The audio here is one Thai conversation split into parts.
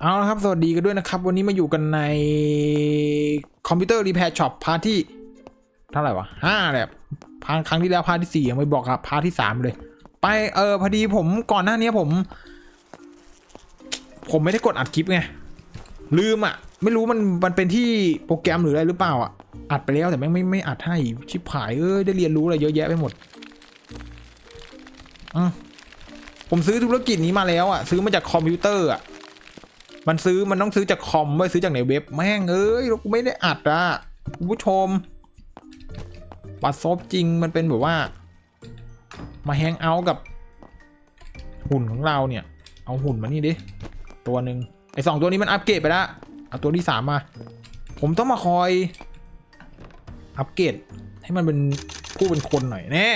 เอาละครับสวัสดีกันด้วยนะครับ วันนี้มาอยู่กันในคอมพิวเตอร์รีแพร์ช็อปพาร์ทที่เท่าไหร่วะห้าแหละพาร์ทครั้งที่แล้วพาร์ทที่สี่ยังไม่บอกครับพาร์ทที่สามเลย ไปเออพอดีผมก่อนหน้านี้ผม ผมไม่ได้กดอัดคลิปไงลืมอะ ไม่รู้มันมันเป็นที่โปรแกรมหรืออะไรหรือเปล่าอะอัดไปแล้วแต่แม่ไม่ไม่อัดให้ชิบหายเอ้ยได้เรียนรู้อะไรเยอะแยะไปหมดอืมผมซื้อธุรกิจนี้มาแล้วอะ ซื้อมาจากคอมพิวเตอร์อะ มันซื้อมันต้องซื้อจากคอมไม่ซื้อจากในเว็บแม่งเอ้ยแล้วกูไม่ได้อัดอะคุณผู้ชมบัตรซอฟจริงมันเป็นแบบว่า มาแฮงเอาท์กับ หุ่นของเราเนี่ย เอาหุ่นมานี่ดิ ตัวหนึ่งไอสองตัวนี้มันอัปเกรดไปแล้วเอาตัวที่สามมา ผมต้องมาคอย อัปเกรดให้มันเป็นผู้เป็นคนหน่อยแน่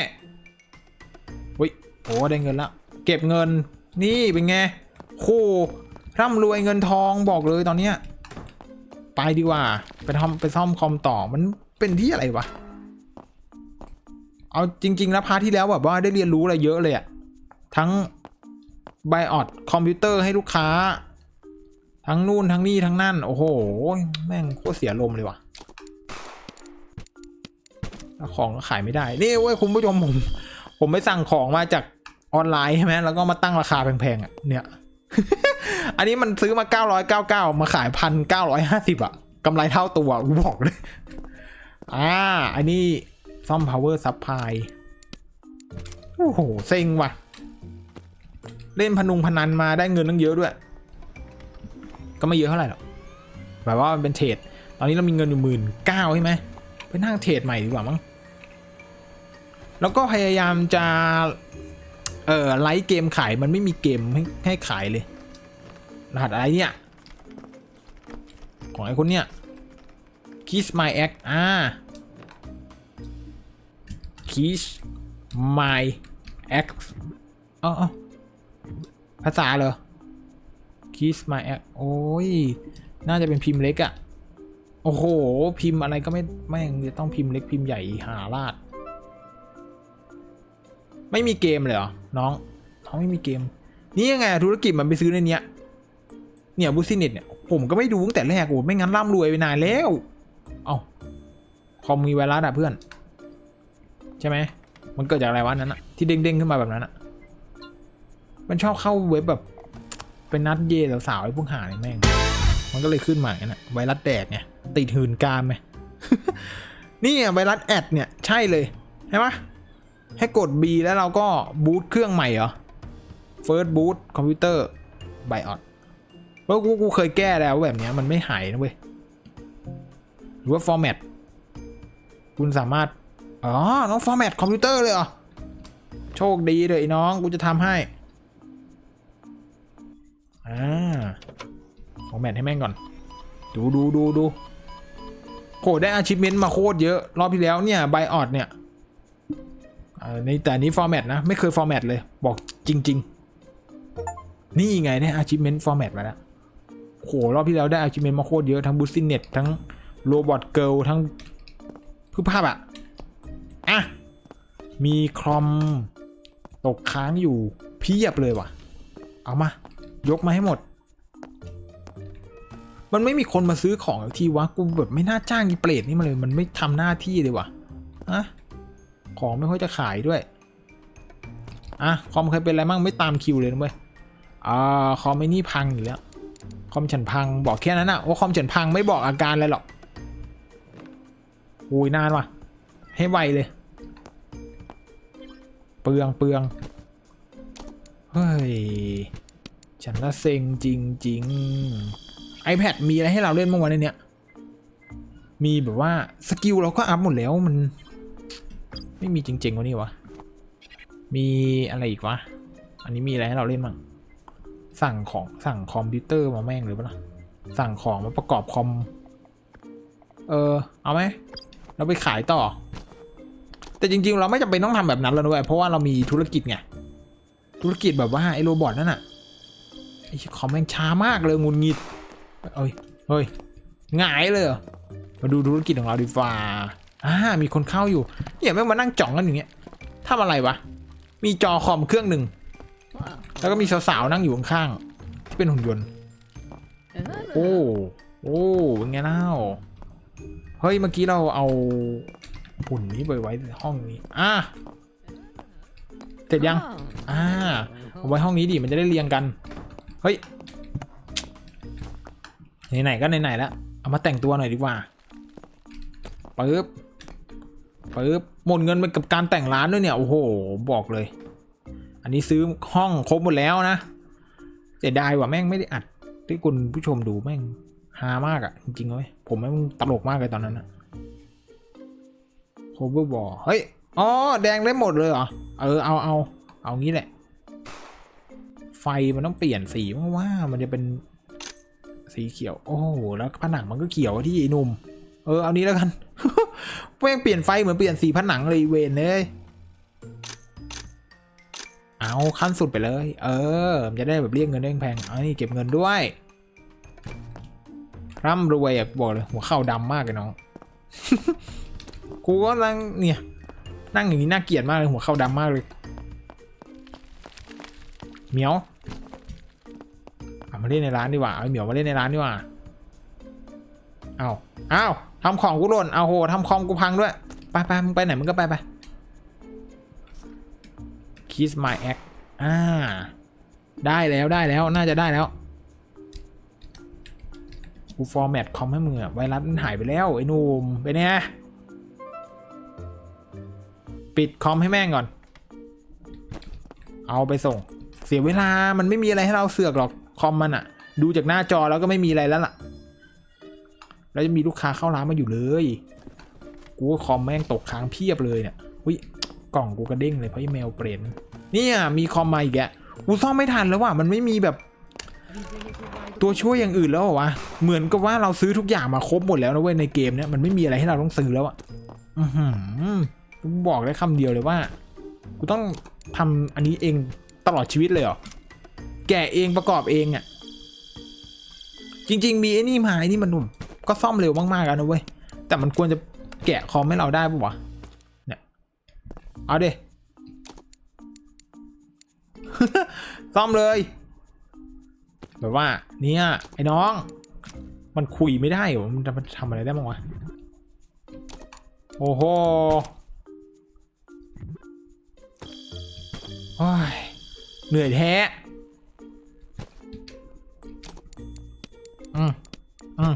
เฮ้ยโอ้ได้เงินละ เก็บเงินนี่เป็นไงโค ร่ำรวยเงินทองบอกเลยตอนเนี้ยไปดีกว่า ไปทำไปซ่อมคอมต่อมันเป็นที่อะไรวะ เอาจริงๆแล้วพาร์ทที่แล้วแบบว่าได้เรียนรู้อะไรเยอะเลยอะทั้งไบออดคอมพิวเตอร์ให้ลูกค้า ทั้งนู่นทั้งนี่ทั้งนั่น โอ้โห แม่งโคตรเสียลมเลยว่ะของก็ขายไม่ได้ นี่เว้ยคุณผู้ชมผม ผมไปสั่งของมาจากออนไลน์ใช่ไหมแล้วก็มาตั้งราคาแพงๆอะเนี่ย อันนี้มันซื้อมา 999 มาขายพันเก้าร้อยห้าสิบอะกำไรเท่าตัวกูบอกเลย อ่า อันนี้ซ่อม power supply โอ้โห เซ็งว่ะ เล่นพนุงพนันมาได้เงินตั้งเยอะด้วย ก็ไม่เยอะเท่าไหร่หรอกแบบว่ามันเป็นเทรด ตอนนี้เรามีเงินอยู่หมื่นเก้าใช่ไหมไปนั่งเทรดใหม่ดีกว่ามั้ง แล้วก็พยายามจะ เอ่อ ไลฟ์เกมขายมันไม่มีเกมให้ให้ขายเลย รหัสอะไรเนี่ย ของไอ้คนเนี่ย Kiss My Act อ่า Kiss My Act อ๋อภาษาเหรอ Kiss My Act โอ้ย น่าจะเป็นพิมพ์เล็กอะโอ้โห พิมพ์อะไรก็ไม่แม่จะต้องพิมพ์เล็กพิมพ์ใหญ่หาลาด ไม่มีเกมเลยเหรอ น้อง น้องไม่มีเกม นี่ยังไงธุรกิจมันไปซื้อในเนี้ย เนี่ยบูซิเน็ตเนี่ยผมก็ไม่ดูตั้งแต่แรกโอ้ไม่งั้นร่ำรวยไปนานแล้ว เอาคอมมีไวรัสอะเพื่อน ใช่ไหม มันเกิดจากอะไรวะนั้นอะที่เด้งๆขึ้นมาแบบนั้นอะมันชอบเข้าเว็บแบบเป็นนัดเย่สาวๆไอ้พวกหาเนี่ยแม่ง มันก็เลยขึ้นมาอย่างนั้นอะไวรัสแดกไงติดหืนกามไหมนี่ไงไวรัสแอดเนี่ยใช่เลยใช่ปะให้กด B แล้วเราก็บูตเครื่องใหม่เหรอ First Boot คอมพิวเตอร์ BIOS เพราะกูกูเคยแก้แล้วแบบนี้มันไม่หายนะเว้ย หรือว่า format คุณสามารถ อ๋อน้อง format คอมพิวเตอร์เลยเหรอ โชคดีเลยน้อง กูจะทำให้ อ่า format ให้แม่งก่อน ดูดูดูดูโหได้ achievement มาโคตรเยอะ รอบที่แล้วเนี่ย BIOS เนี่ยในแต่อันนี้ format นะ ไม่เคย format เลย บอกจริง ๆ นี่ไงได้ achievement format มาแล้ว โหรอบที่แล้วได้ achievement มาโคตรเยอะทั้ง b o o s t i n e t ทั้ง Robot Girl ทั้งพือภาพอะอะ มีคอมตกค้างอยู่เพียบเลยว่ะ เอามา ยกมาให้หมด มันไม่มีคนมาซื้อของทีวะ กูแบบไม่น่าจ้างอีเปรตนี่มาเลย มันไม่ทำหน้าที่เลยว่ะอะของไม่ค่อยจะขายด้วย อะ คอมเคยเป็นอะไรมั่งไม่ตามคิวเลยนะเว้ยอ่าคอมไอ้นี่พังอยู่แล้ว คอมฉันพังบอกแค่นั้นอะว่าคอมฉันพังไม่บอกอาการอะไรหรอกโอ้ยนานว่ะ ให้ไวเลย เปลืองเปลืองเฮ้ย ฉันละเซ็งจริงจริง iPad มีอะไรให้เราเล่นเมื่อวานในเนี้ยมีแบบว่าสกิลเราก็อัพหมดแล้วมัน ไม่มีจริงๆวะนี่วะ มีอะไรอีกวะ อันนี้มีอะไรให้เราเล่นบ้าง สั่งของสั่งคอมพิวเตอร์มาแม่งหรือเปล่าสั่งของมาประกอบคอม เออ เอาไหม เราไปขายต่อ แต่จริงๆ เราไม่จำเป็นต้องทำแบบนั้นแล้วด้วย เพราะว่าเรามีธุรกิจไง ธุรกิจแบบว่าไอ้โรบอทนั่นน่ะไอ้คอมแม่งช้ามากเลยงุนงิด เอ้ย เฮ้ยหงายเลย มาดูธุรกิจของเราดีฟ้าอ่า มีคนเข้าอยู่ เนี่ยแม่งมานั่งจ่องกันอย่างเงี้ยทำอะไรวะ มีจอคอมเครื่องหนึ่ง แล้วก็มีสาวๆนั่งอยู่ข้างๆที่เป็นหุ่นยนต์ โอ้โอ้เป็นไงเล่าเฮ้ยเมื่อกี้เราเอาหุ่นนี้ไปไว้ในห้องนี้อะเสร็จยังอ่าเอาไว้ห้องนี้ดิมันจะได้เรียงกัน เฮ้ยไหนๆก็ไหนๆแล้วเอามาแต่งตัวหน่อยดีกว่าปึ๊บปึ๊บหมดเงินไปกับการแต่งร้านด้วยเนี่ยโอ้โห บอกเลย อันนี้ซื้อห้องครบหมดแล้วนะเสียดายว่ะแม่งไม่ได้อัดที่คุณผู้ชมดูแม่งฮามากอะ่ะ จริงๆเลยผมแม่งตลกมากเลยตอนนั้นอะโคเวอร์บอเฮ้ยอ๋อแดงได้หมดเลยเหรอ เออเอาเอาเอางี้แหละ ไฟมันต้องเปลี่ยนสีเพราะว่ามันจะเป็นสีเขียว โอ้โหแล้วผนังมันก็เขียวที่ไอ้หนุ่ม เออเอานี้แล้วกันแม่งเปลี่ยนไฟเหมือนเปลี่ยนสีผนังเลยเวนเลย เอาขั้นสุดไปเลย เออมันจะได้แบบเรียกเงินได้แพงๆเอานี่เก็บเงินด้วย ร่ำรวยอะบอกเลยหัวเข่าดำมากเลยน้อง กูก็นั่งเนี่ย นั่งอย่างนี้น่าเกลียดมากเลยหัวเข่าดำมากเลยเหมียวเอามาเล่นในร้านดีกว่าเอาไอ้เหมียวมาเล่นในร้านดีกว่าเอาเอาทำของกูหล่นเอาโหทำคอมกูพังด้วย ไปไปมึงไปไหนมึงก็ไปไป Kiss my act อ่า ได้แล้วได้แล้วน่าจะได้แล้วกูฟอร์แมตคอมให้มึงอะไวรัสมันหายไปแล้ว ไอ้หนุ่มไปเนี่ยปิดคอมให้แม่งก่อน เอาไปส่ง เสียเวลามันไม่มีอะไรให้เราเสือกหรอกคอมมันอะดูจากหน้าจอแล้วก็ไม่มีอะไรแล้วล่ะ แล้วจะมีลูกค้าเข้าร้านมาอยู่เลย กูคอมแม่งตกค้างเพียบเลยเนี่ยอุ้ย กล่องกูกระเด้งเลยเพราะอีเมลเปลี่ยนเนี่ยมีคอมมาอีกแกกูซ่อมไม่ทันแล้วว่ะมันไม่มีแบบ ตัวช่วยอย่างอื่นแล้ววะเหมือนกับว่าเราซื้อทุกอย่างมาครบหมดแล้วนะเว้ยในเกมเนี้ยมันไม่มีอะไรให้เราต้องซื้อแล้วอะอือหือบอกได้คำเดียวเลยว่า กูต้องทำอันนี้เองตลอดชีวิตเลยเหรอแกะเองประกอบเองอะจริง ๆ มีไอ้นี่มาไอ้นี่มันหนุ่มก็ซ่อมเร็วมากๆแล้วนะเว้ยแต่มันควรจะแกะคอมให้เราได้ปะวะ เอาดิซ่อมเลยแบบว่า เนี่ย ไอ้น้อง มันคุยไม่ได้เหรอมันจะมันทำอะไรได้บ้างวะ โอ้โหโอ้ยเหนื่อยแท้อืมอืม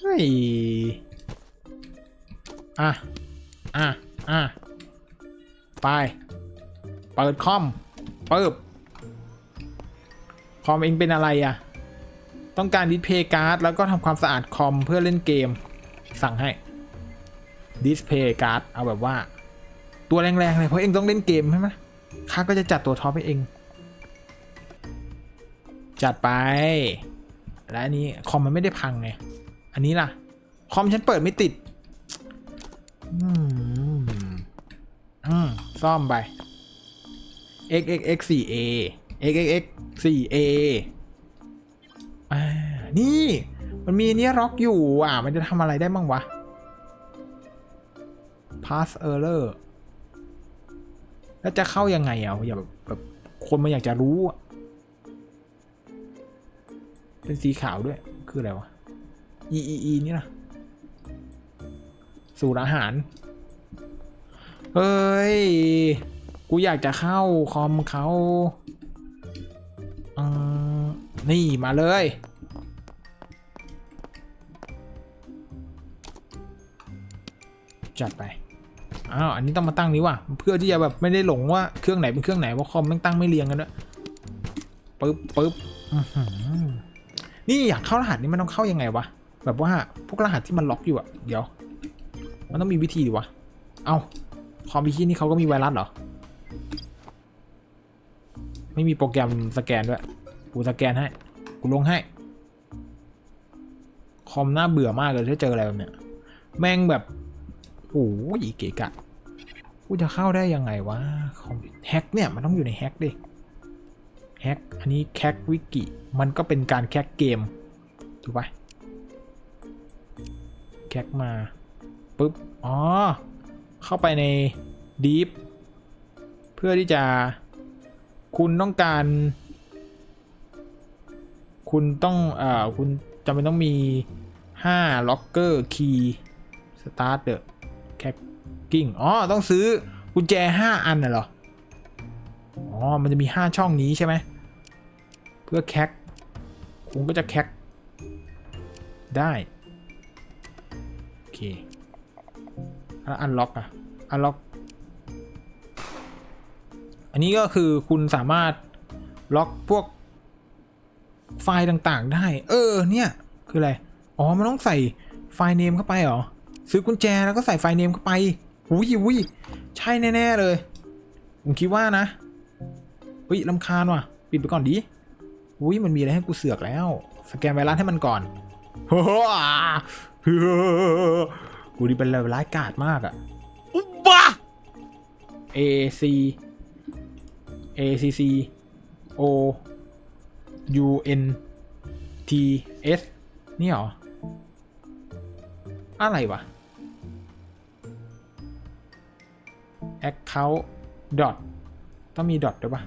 เฮ้ย อะ อะ อะ ไป เปิดคอมปึ๊บคอมเองเป็นอะไรอะ่ะ ต้องการดิสเพย์การ์ดแล้วก็ทำความสะอาดคอมเพื่อเล่นเกม สั่งให้ดิสเพย์การ์ดเอาแบบว่า ตัวแรงๆเลยเพราะเองต้องเล่นเกมใช่ไหมข้าก็จะจัดตัวท็อปให้เอง จัดไป และอันนี้คอมมันไม่ได้พังไง อันนี้ล่ะ คอมฉันเปิดไม่ติด อืมอืมซ่อมไป x x x 4 a x x x 4 a อ่า นี่ มันมีนเนี้ยล็อกอยู่ อะ มันจะทำอะไรได้บ้างวะ pass error แล้วจะเข้ายังไงอะอย่าแบบแบบคนมันอยากจะรู้ เป็นสีขาวด้วย คืออะไรวะ e e e นี่นะ สูตรอาหาร เฮ้ย กูอยากจะเข้าคอมเขาอืมนี่มาเลย จัดไป อ้าว อันนี้ต้องมาตั้งนี้ว่ะ เพื่อที่จะแบบไม่ได้หลงว่าเครื่องไหนเป็นเครื่องไหนว่าคอมแม่งตั้งไม่เรียงกันด้วยปึ๊บปึ๊บอื้อหือนี่อยากเข้ารหัสนี่มันต้องเข้ายังไงวะ แบบว่าพวกรหัสที่มันล็อกอยู่อะเดี๋ยว มันต้องมีวิธีดิวะ เอาคอมพิวเตอร์นี่เขาก็มีไวรัสเหรอ ไม่มีโปรแกรมสแกนด้วย กูสแกนให้ กูลงให้ คอมน่าเบื่อมากเลยถ้าเจออะไรแบบเนี้ย แม่งแบบ โอ้ยเก๋กะ กูจะเข้าได้ยังไงวะ คอมแฮกเนี่ยมันต้องอยู่ในแฮกดิ แฮก อันนี้แคกวิกิ มันก็เป็นการแคกเกม ถูกปะแคกมา ปุ๊บ อ๋อ เข้าไปใน Deep เพื่อที่จะ คุณต้องการ คุณต้องเอ่อคุณจำเป็นต้องมีห้าล็อกเกอร์คีย์สตาร์ทเดอะแค c กิ้งอ๋อ ต้องซื้อกุญแจห้าอันน่ะเหรอ อ๋อ มันจะมีห้าช่องนี้ใช่ไหม เพื่อแค c คุณก็จะแค c ได้ โอเค แล้วอันล็อกอะอันล็อก อันนี้ก็คือคุณสามารถล็อกพวกไฟล์ต่างๆได้ เออ เนี่ย คืออะไร อ๋อ มันต้องใส่ไฟล์เนมเข้าไปเหรอ ซื้อกุญแจแล้วก็ใส่ไฟล์เนมเข้าไปหุยหุยใช่แน่ ๆ เลย ผมคิดว่านะเฮ้ยลำคาญว่ะ ปิดไปก่อนดิหุยมันมีอะไรให้กูเสือกแล้ว สแกนไวรัสให้มันก่อน โอ้โหอ่าเฮ้อกูนี่เป็นร้ายกาจมากอะอุบ้า A C A C C O U N T S นี่เหรอ อะไรวะ account dot ต้องมี dot ด้วยปะ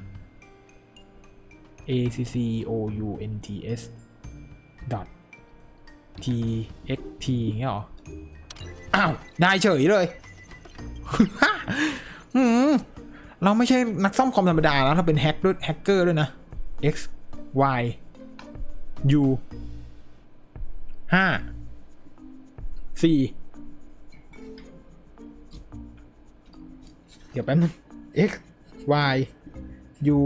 A C C O U N T S dot T X T เงี้ยเหรอ อ้าวได้เฉยเลย เราไม่ใช่นักซ่อมคอมธรรมดาแล้วเราเป็นแฮกด้วยแฮกเกอร์ด้วยนะ x y u ห้าสี่เดี๋ยวแป๊บนึง x y u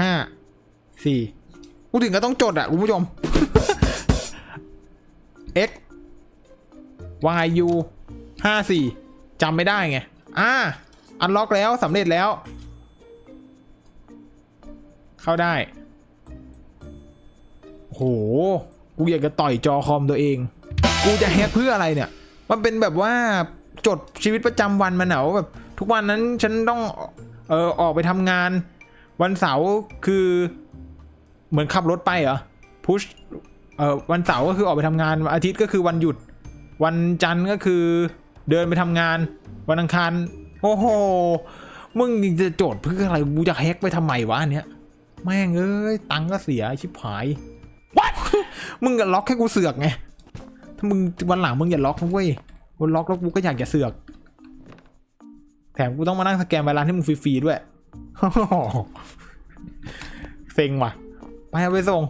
ห้าสี่กูถึงก็ต้องจดอะคุณผู้ชม x y u ห้าสี่จำไม่ได้ไง อ่า อันล็อกแล้วสำเร็จแล้ว เข้าได้โห กูอยากจะต่อยจอคอมตัวเอง กูจะแฮกเพื่ออะไรเนี่ย มันเป็นแบบว่าจดชีวิตประจำวันมันเหนาแบบ ทุกวันนั้นฉันต้องเออออกไปทำงาน วันเสาร์คือเหมือนขับรถไปเหรอพุชเออวันเสาร์ก็คือออกไปทำงานวันอาทิตย์ก็คือวันหยุด วันจันทร์ก็คือ เดินไปทำงาน วันอังคารโอ้โหมึงจะโจทย์เพื่ออะไรกูจะแฮกไปทำไมวะอันเนี้ยแม่งเอ้ยตังค์ก็เสียชิบหาย What มึงก็ล็อกให้กูเสือกไงถ้ามึงวันหลังมึงอย่าล็อกนะเว้ยวันล็อกแล้วกูก็อยากจะเสือก แถมกูต้องมานั่งสแกนไวรัสให้มึงฟรีๆด้วยเซ็งว่ะ ไปเอาไปส่ง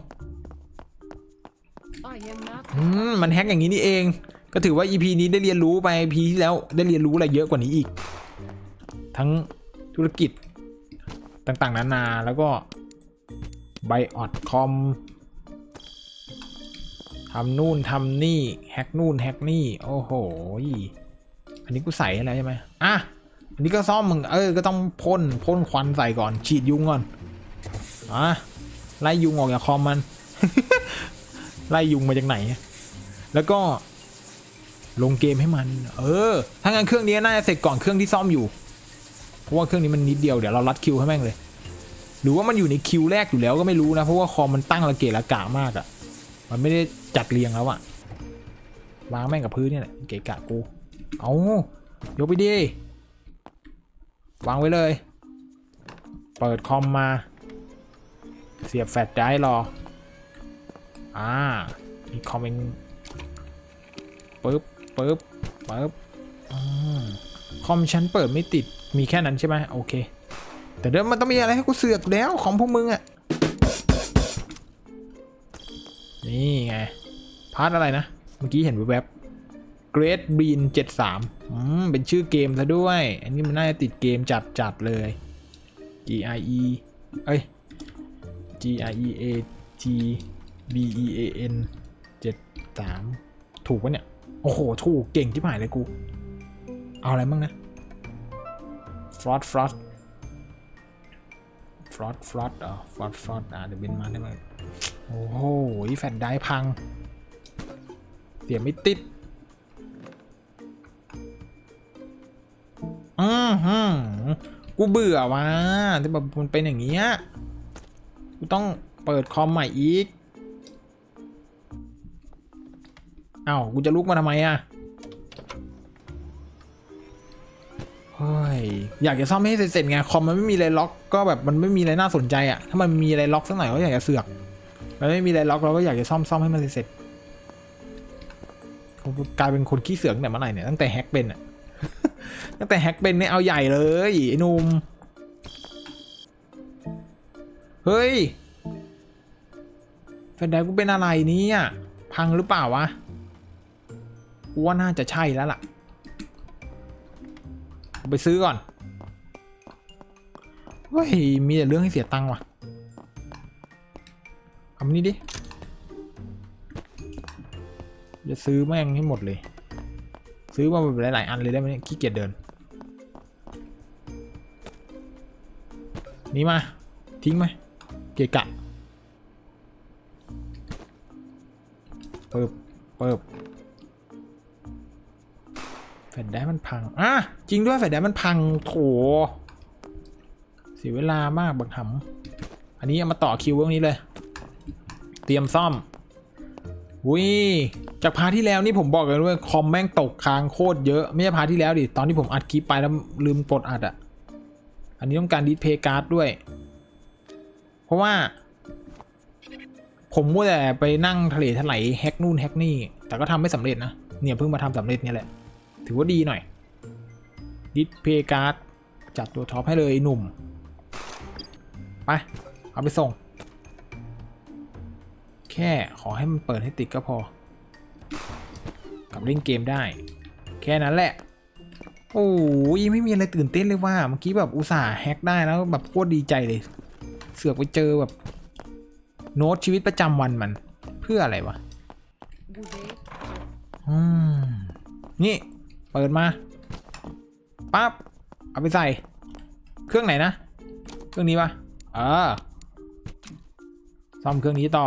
I am not อืม มันแฮกอย่างนี้นี่เอง ก็ถือว่า EP นี้ได้เรียนรู้ไป EP ที่แล้วได้เรียนรู้อะไรเยอะกว่านี้อีก ทั้งธุรกิจต่างๆ นานาแล้วก็ไบออดคอมทำนู่นทำนี่แฮกนู่นแฮกนี่ โอ้โห อันนี้กูใส่อะไรใช่ไหมอะ อันนี้ก็ซ่อมมึงเออ ก็ต้องพ่นพ่นควันใส่ก่อน ฉีดยุงก่อน อะ ไล่ยุงออกจากคอมมัน ไล่ยุงมาจากไหน แล้วก็ ลงเกมให้มัน เออ ถ้างั้นเครื่องนี้น่าจะเสร็จก่อนเครื่องที่ซ่อมอยู่ เพราะว่าเครื่องนี้มันนิดเดียวเดี๋ยวเรารัดคิวให้แม่งเลย หรือว่ามันอยู่ในคิวแรกอยู่แล้วก็ไม่รู้นะ เพราะว่าคอมมันตั้งระเกะระกะมากอะ่ะ มันไม่ได้จัดเรียงแล้วอะ่ะ วางแม่งกับพื้นเนี่ยแหละเกะกะกู เอายกไปดิ วางไว้เลย เปิดคอมมา เสียบแฟลชได้รอ อ่ามีคอมเมนต์ปึ๊บ ปึ๊บปึ๊บอคอมฉันเปิดไม่ติดมีแค่นั้นใช่ไหมโอเค แต่เดี๋ยวมันต้องมีอะไรให้กูเสือกแล้วของพวกมึงอะนี่ไง พาร์ทอะไรนะ เมื่อกี้เห็นแวบๆ Great Bean 73อืมเป็นชื่อเกมซะด้วย อันนี้มันน่าจะติดเกมจัดจัดๆเลย G I E เอ้ย G I E A T B E A N 73 ถูกปะเนี่ย โอ้โห ถูก เก่งที่หายเลยกู เอาอะไรบ้างนะฟรอสฟรอสฟรอสฟรอสอะฟรอสฟรอสอะเดี๋ยวเป็นมาได้ไหมโอ้โหแฟนได้พัง เสียไม่ติดอือหือกูเบื่อว่ะที่แบบมันเป็นอย่างเงี้ย กูต้องเปิดคอมใหม่อีก เอ้ากูจะลุกมาทำไมอะเฮ้ยอยากจะซ่อมให้เสร็จๆไงคอมมันไม่มีอะไรล็อกก็แบบมันไม่มีอะไรน่าสนใจอะถ้ามันมีอะไรล็อกสักหน่อยก็อยากจะเสือกมันไม่มีอะไรล็อกเราก็อยากจะซ่อมซ่อมให้มันเสร็จกลายเป็นคนขี้เสือกแต่เมื่อไหร่เนี่ยตั้งแต่แฮกเป็นอะตั้งแต่แฮกเป็นเนี่ยเอาใหญ่เลยไอ้นุ่มเฮ้ยแฟนไดกูเป็นอะไรเนี่ยพังหรือเปล่าวะ กูว่าน่าจะใช่แล้วล่ะไปซื้อก่อนเฮ้ยมีแต่เรื่องให้เสียตังค์ว่ะเอามานี่ดิ จะซื้อแม่งให้หมดเลย ซื้อมาแบบหลาย ๆ อันเลยได้ไหมเนี่ยขี้เกียจเดิน นี่มา ทิ้งไหมเกะกะ เปิบเปิบ แฟลชได้มันพังอะจริงด้วยแฟลชได้มันพังโถเสียเวลามากบังหำอันนี้เอามาต่อคิวตรงนี้เลย เตรียมซ่อมวิจากพาที่แล้วนี่ผมบอกเลยว่าคอมแม่งตกค้างโคตรเยอะไม่ใช่พาที่แล้วดิตอนที่ผมอัดคลิปไปแล้วลืมปลดอัดอะ่ะ อันนี้ต้องการดิสเพย์การ์ดด้วย เพราะว่า ผมมัวแต่ไปนั่งทะเลถลายแฮกนู่นแฮกนี่ แต่ก็ทำไม่สำเร็จนะเนี่ยเพิ่งมาทำสำเร็จเนี่ยแหละ ถือว่าดีหน่อยดิสเพย์การ์ดจัดตัวท็อปให้เลยหนุ่ม ไป เอาไปส่ง แค่ขอให้มันเปิดให้ติดก็พอ กับเล่นเกมได้ แค่นั้นแหละ โอ้ยไม่มีอะไรตื่นเต้นเลยว่า เมื่อกี้แบบอุตส่าห์แฮกได้แล้วแบบโคตรดีใจเลย เสือกไปเจอแบบ โน้ตชีวิตประจำวันมัน เพื่ออะไรวะอืมนี่ เปิดมาปั๊บเอาไปใส่ เครื่องไหนนะ เครื่องนี้ปะเออซ่อมเครื่องนี้ต่อ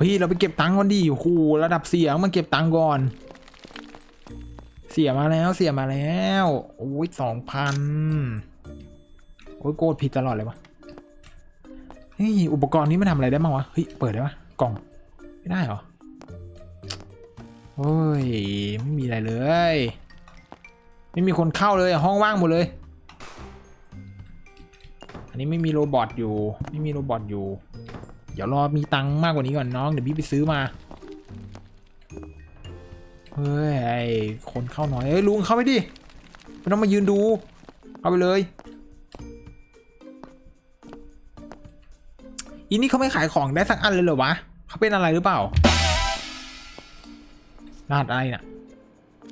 พี่เราไปเก็บตังค์ก่อนดิโอ้โหระดับเสียงมาเก็บตังค์ก่อน เสียมาแล้วเสียมาแล้วโอ้ยสองพันโอ้ยโกดผิดตลอดเลยวะเฮ้ยอุปกรณ์นี้มันทำอะไรได้บ้างวะเฮ้ยเปิดได้ปะกล่อง ไม่ได้เหรอ โอ้ย ไม่มีอะไรเลย ไม่มีคนเข้าเลยห้องว่างหมดเลย อันนี้ไม่มีโรบอทอยู่ ไม่มีโรบอทอยู่ เดี๋ยวรอมีตังค์มากกว่านี้ก่อนน้อง เดี๋ยวพี่ไปซื้อมา เฮ้ย คนเข้าหน่อย เอ้ยลุงเข้าไปดิไม่ต้องมายืนดู เข้าไปเลยอีนี่เขาไม่ขายของได้สักอันเลยเหรอวะ เขาเป็นอะไรหรือเปล่ารหัสอะไรน่ะ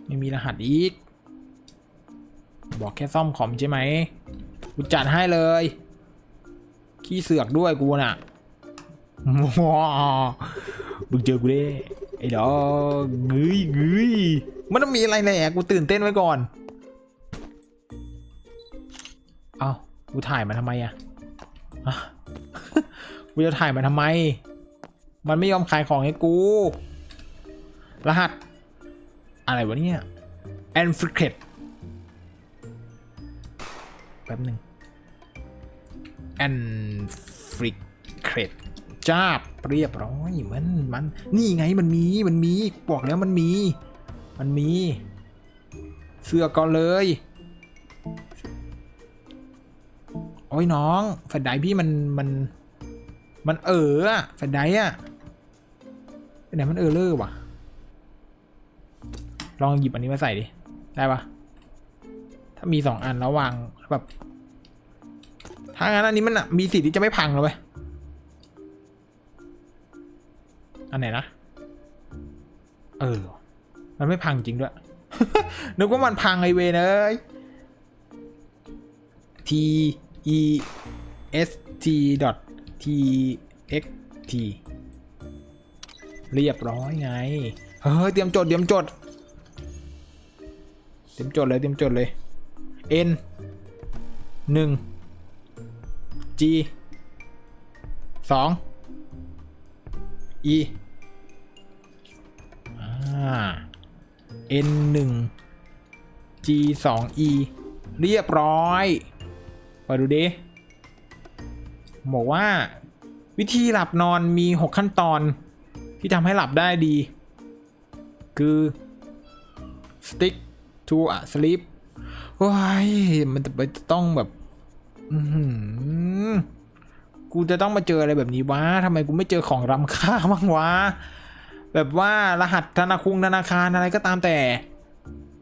ไม่มีรหัสอีก บอกแค่ซ่อมคอมใช่ไหมกูจัดให้เลย ขี้เสือกด้วยกูน่ะว้าวมึงเจอกูเด้ไอ้ดอกเงยเงยมันต้องมีอะไรแหละกูตื่นเต้นไว้ก่อน เอากูถ่ายมาทำไมอะอะกูจะถ่ายมาทำไม มันไม่ยอมขายของให้กู รหัส อะไรวะเนี่ย a n f r i c a t แป๊บหนึ่ง a n f r i c a t จ้าบเรียบร้อยมันมัน นี่ไงมันมีมันมีบอกแล้วมันมี มันมี เสื้อก่อนเลย โอ้ยน้องแฟนไดพี่มันมัน มันเออแฟนไดอะ แฟนไดมันเออเลอร์ว่ะ ลองหยิบอันนี้มาใส่ดิ ได้ปะถ้ามีสองอันแล้ววางแบบ ถ้างั้นอันนี้มันอะมีสิทธิ์ที่จะไม่พังเลยเว้ยอันไหนนะ เออ มันไม่พังจริงด้วย นึกว่ามันพังไอเวนเอ้ย t e s t dot t x t เรียบร้อยไง เฮ้ยเตรียมจดเตรียมจด เตรียมจดเลยเตรียมจดเลย n หนึ่ง g สอง e n หนึ่ง g สอง e เรียบร้อยมาดูดิบอกว่าวิธีหลับนอนมี 6 ขั้นตอน ที่ทำให้หลับได้ดี คือ stick to a sleep ว้ายมันจะไปต้องแบบอือหือกูจะต้องมาเจออะไรแบบนี้วะทำไมกูไม่เจอของรำค่าบ้างวะ แบบว่ารหัสธนาคารธนาคารอะไรก็ตามแต่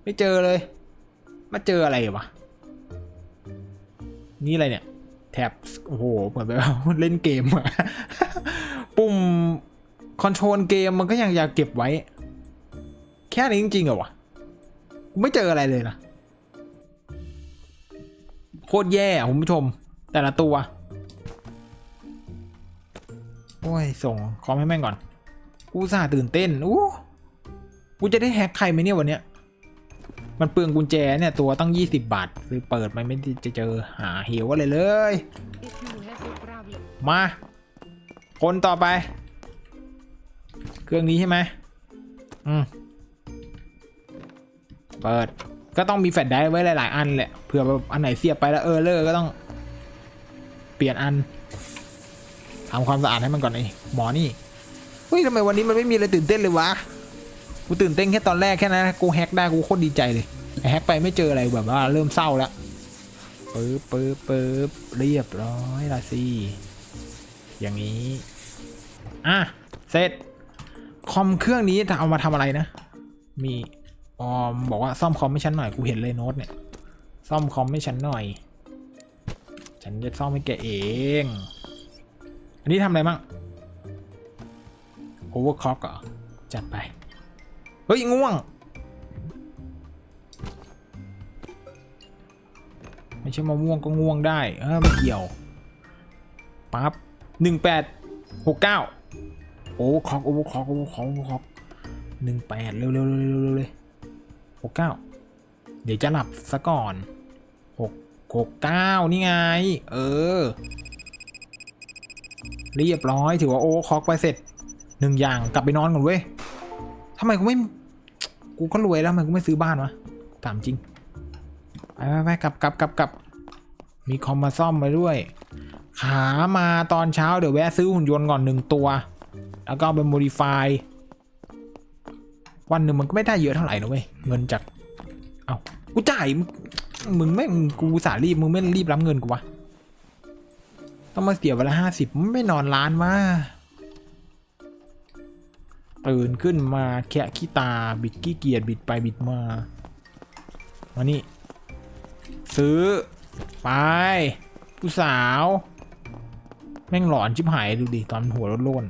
ไม่เจอเลย มาเจออะไรวะ นี่อะไรเนี่ย แท็บ โอ้โห เหมือนแบบว่าเล่นเกมอะปุ่ม คอนโทรลเกมมันก็ยังอยากเก็บไว้ แค่นี้จริงๆเหรอวะกูไม่เจออะไรเลยนะโคตรแย่อะคุณผู้ชม แต่ละตัว โอ้ย ส่งคอมให้แม่งก่อน กูอุตสาห์ตื่นเต้นอู้กูจะได้แฮกใครไหมเนี่ยวันเนี้ยมันเปลืองกุญแจเนี่ย ตัวตั้ง 20 บาทคือเปิดมันไม่ได้จะเจอหาเหวอะไรเลย If you have a problem, มา คนต่อไปเค รื่องนี้ใช่ไหมอืมเปิด ก็ต้องมีแฟลชไดร์ไว้หลาย ๆ อันแหละเผื่อแบบอันไหนเสียบไปแล้วเออเลอร์ก็ต้อง เปลี่ยนอันทำความสะอาดให้มันก่อนไอ้หมอนี่เฮ้ยทำไมวันนี้มันไม่มีอะไรตื่นเต้นเลยวะกูตื่นเต้นแค่ตอนแรกแค่นั้นกูแฮกได้กูโคตรดีใจเลยแต่แฮกไปไม่เจออะไรแบบว่าเริ่มเศร้าแล้วปึ๊บปึ๊บปึ๊บเรียบร้อยละสิอย่างนี้ อะ เสร็จ คอมเครื่องนี้จะเอามาทำอะไรนะ มีออมบอกว่าซ่อมคอมให้ฉันหน่อย กูเห็นเลยโน้ตเนี่ย ซ่อมคอมให้ฉันหน่อย ฉันจะซ่อมให้แกเอง อันนี้ทำอะไรบ้างโอเวอร์คล็อกเหรอ จัดไป เฮ้ย ง่วง ไม่ใช่มะม่วงก็ง่วงได้ เออไม่เกี่ยว ปั๊บหนึ่งแปดหกเก้า โอ้คอกโอ้คอกโอ้คอกโอ้คอกหนึ่งแปดเร็วเร็วเร็วเร็วเลยหกเก้าเดี๋ยวจะหลับซะก่อนหกหกเก้านี่ไง เออ เรียบร้อยถือว่าโอ้คอกไปเสร็จหนึ่งอย่างกลับไปนอนก่อนเว้ยทำไมกูไม่ กูก็รวยแล้วทำไมกูไม่ซื้อบ้านวะถามจริงไปไปไปกลับกลับกลับกลับมีคอมมาซ่อมมาด้วย ขามาตอนเช้าเดี๋ยวแวะซื้อหุ่นยนต์ก่อนหนึ่งตัว แล้วก็เอาไปโมดิฟายวันหนึ่งมันก็ไม่ได้เยอะเท่าไหร่นะเว้ยเงินจาก เอากูจ่ายมึงไม่มึงกูสารีบมึงไม่รีบรับเงินกูวะต้องมาเสียเวลาห้าสิบไม่นอนร้านวะตื่นขึ้นมาแคะขี้ตาบิดขี้เกียจบิดไปบิดมามานี่ ซื้อ ไป ผู้สาว แม่งหลอนชิบหายดูดิ ตอนหัวรถโล่น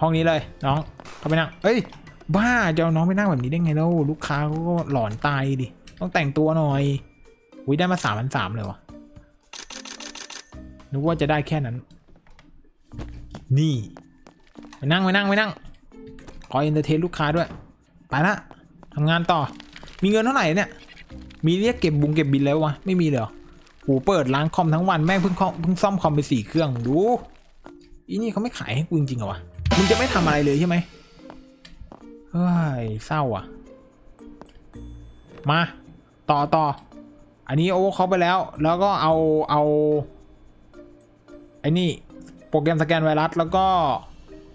ห้องนี้เลยน้องเข้าไปนั่งเอ้ย บ้าจะเอาน้องไปนั่งแบบนี้ได้ไงแล้วลูกค้าเขาก็หลอนตายดิต้องแต่งตัวหน่อยอุ้ยได้มาสามพันสามเลยวะนึกว่าจะได้แค่นั้น นี่ไปนั่งไปนั่งไปนั่งขอเอนเตอร์เทนลูกค้าด้วย ไปละทำงานต่อ มีเงินเท่าไหร่เนี่ย มีเรียกเก็บบุงเก็บบินแล้ววะ ไม่มีเหรอโหเปิดร้านคอมทั้งวันแม่งเพิ่งเพิ่งซ่อมคอมไปสี่เครื่องดูอีนี่เขาไม่ขายให้กูจริงๆเหรอวะ มึงจะไม่ทำอะไรเลยใช่ไหมเฮ้ยเศร้าอะ มา ต่อต่ออันนี้โอ้เขาไปแล้ว แล้วก็เอาเอาไอ้นี่โปรแกรมสแกนไวรัส แล้วก็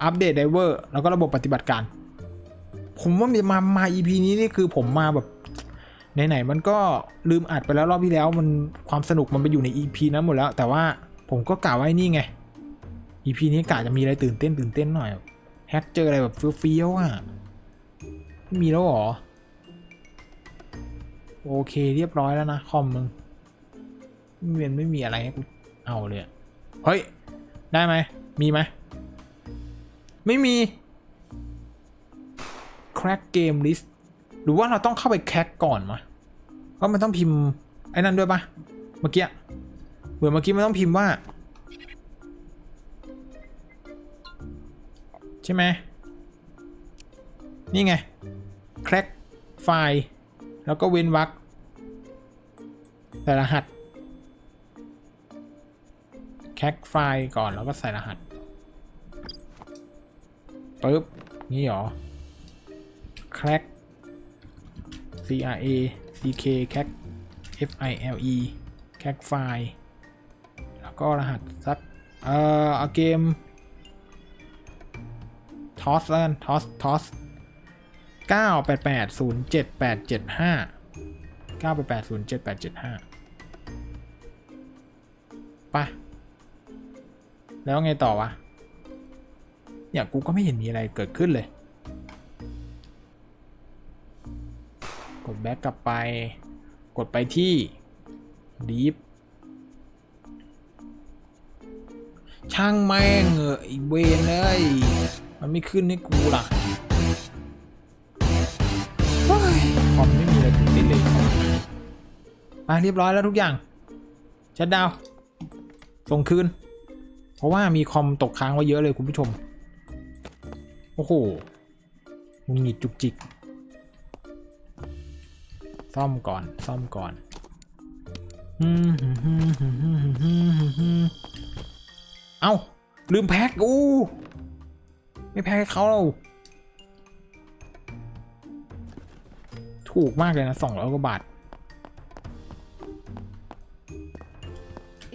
อัปเดตไดเวอร์แล้วก็ระบบปฏิบัติการ ผมว่ามีมามา EP นี้นี่คือผมมาแบบไหนๆมันก็ลืมอัดไปแล้วรอบที่แล้วมันความสนุกมันไปอยู่ใน EP นั้นหมดแล้ว แต่ว่าผมก็กล่าวไว้นี่ไง EP นี้กะจะมีอะไรตื่นเต้นตื่นเต้นหน่อยแฮกเจออะไรแบบเฟี้ยวๆอะไม่มีแล้วเหรอ โอเคเรียบร้อยแล้วนะ คอมมึงไม่มีไม่มีอะไรให้กูเอาเลยเฮ้ย ได้ไหมมีไหมไม่มี crack game list หรือว่าเราต้องเข้าไปแคคก่อนมะก็มันต้องพิมพ์ ไอ้นั่นด้วยปะเมื่อกี้เหมือนเมื่อกี้มันต้องพิมพ์ว่า ใช่ไหมนี่ไง crack ไฟล์แล้วก็เว้นวรรคใส่รหัส crack ไฟล์ก่อนแล้วก็ใส่รหัสปึ๊บนี่หรอ crack C R A C K crack F I L E crack ไฟล์แล้วก็รหัสสักเอ่อเอาเกม ทอสแล้วกันทอสทอสเก้าแปดแปดศูนย์เจ็ดแปดเจ็ดห้าเก้าไปดแปดศูนย์เจ็ดแปดเจ็ดห้าไปแล้วไงต่อวะเนี่ยกูก็ไม่เห็นมีอะไรเกิดขึ้นเลย กดแบ็กกลับไป กดไปที่ deep ช่างแม่งเอออีเวนเลย มันไม่ขึ้นให้กูล่ะคอมไม่มีอะไรตื่นเต้นเลยไปเรียบร้อยแล้วทุกอย่างชัดดาวส่งคืน เพราะว่ามีคอมตกค้างไว้เยอะเลยคุณผู้ชม โอ้โหมึงหงิดจุกจิก ซ่อมก่อน ซ่อมก่อน เอ้าลืมแพ็คอู้ ไม่แพ็คให้เขาเรา ถูกมากเลยนะสองร้อยกว่าบาท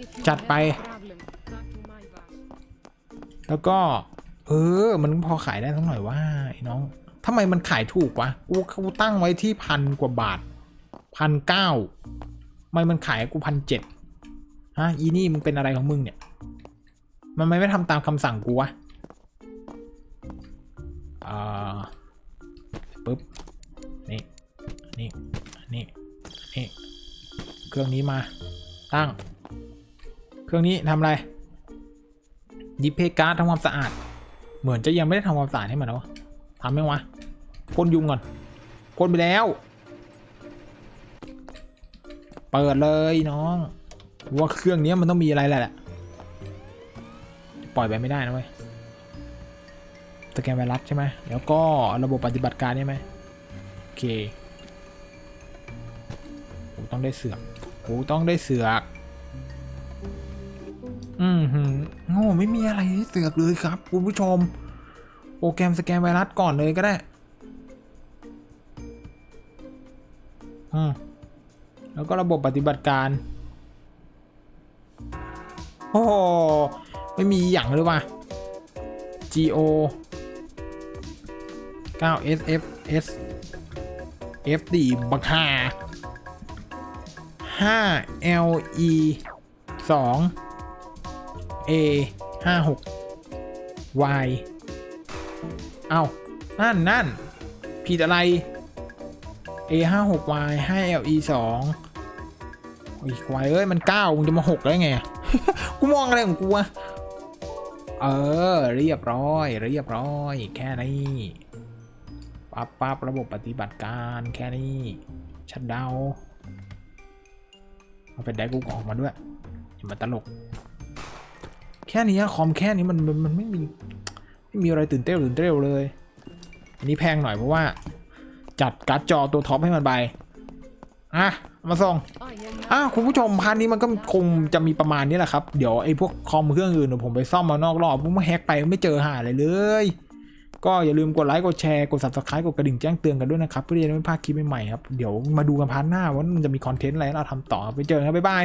If you Chặt have bay. a problem, come to my bus. แล้วก็ เออ มันพอขายได้สักหน่อยว่าไอ้น้องทำไมมันขายถูกวะกูกูตั้งไว้ที่พันกว่าบาทพันเก้าทำไมมันขายกูพันเจ็ดฮะอีนี่มึงเป็นอะไรของมึงเนี่ย มันไม่ไม่ทำตามคำสั่งกูวะ อ่าปึ๊บนี่นี่นี่นี่เครื่องนี้มาตั้ง เครื่องนี้ทำอะไรดิเพการ์ดทำความสะอาด เหมือนจะยังไม่ได้ทำความสะอาดให้มันนะวะทำยังวะพ่นยุงก่อนพ่นไปแล้ว เปิดเลยน้อง ว่าเครื่องนี้มันต้องมีอะไรแหละ ปล่อยไปไม่ได้นะเว้ย แกนไวรัสใช่ไหมแล้วก็ระบบปฏิบัติการใช่ไหมโอเคกูต้องได้เสือกกูต้องได้เสือกอืมหืมโง่ไม่มีอะไรให้เสือกเลยครับคุณผู้ชม โปรแกรมสแกนไวรัสก่อนเลยก็ได้อืมแล้วก็ระบบปฏิบัติการ โอ้ไม่มีอย่างเลยว่ะ go 9 sfs fd บักฮา5 le 2 A ห้าหก Y เอ้านั่นนั่นผิดอะไร A ห้าหก Y ให้ LE สองโอ้ยควายเอ้ย มันเก้ามึงจะมาหกได้ไง กูมองอะไรของกูอะเออ เรียบร้อย เรียบร้อย แค่นี้ ปั๊บปับระบบปฏิบัติการแค่นี้ชัดดาวเอาเป็นได้กูออกมาด้วยอย่ามาตลก แค่นี้คอมแค่นี้มันมันไม่มีไม่มีอะไรตื่นเต้นตื่นเต้นเลย อันนี้แพงหน่อยเพราะว่า จัดการ์ดจอตัวท็อปให้มันไปอะมาส่งอะคุณผู้ชมพาร์ทนี้มันก็คงจะมีประมาณนี้แหละครับ เดี๋ยวไอ้พวกคอมเครื่องอื่นเดี๋ยวผมไปซ่อมมานอกรอบผมมาแฮกไปไม่เจอหาอะไรเลย ก็อย่าลืมกดไลค์กดแชร์กด subscribe กดกระดิ่งแจ้งเตือนกันด้วยนะครับ เพื่อที่จะไม่พลาดคลิปใหม่ๆครับ เดี๋ยวมาดูกันพาร์ทหน้าว่ามันจะมีคอนเทนต์อะไรให้เราทำต่อไปเจอกันครับบ๊ายบาย